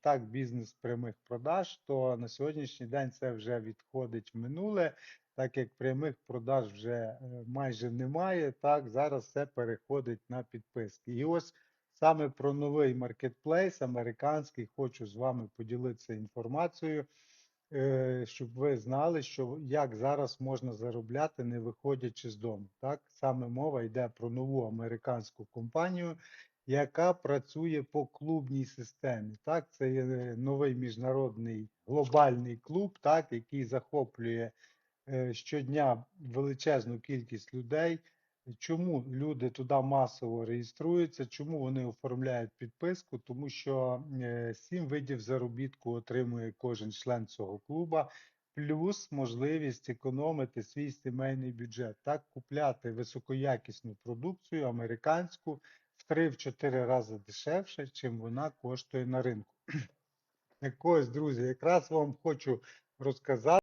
так бізнес прямих продаж, то на сьогоднішній день це вже відходить в минуле, так як прямих продаж вже е, майже немає. Так, зараз все переходить на підписки. І ось саме про новий маркетплейс американський хочу з вами поділитися інформацією, е, щоб ви знали, що як зараз можна заробляти, не виходячи з дому. Так, саме мова йде про нову американську компанію, яка працює по клубній системі. Так, це є е, новий міжнародний глобальний клуб, так, який захоплює е, щодня величезну кількість людей. Чому люди туди масово реєструються? Чому вони оформляють підписку? Тому що е, сім видів заробітку отримує кожен член цього клуба, плюс можливість економити свій сімейний бюджет, так купляти високоякісну продукцію американську в 3-4 рази дешевше, чим вона коштує на ринку. Так ось, друзі, якраз вам хочу розказати.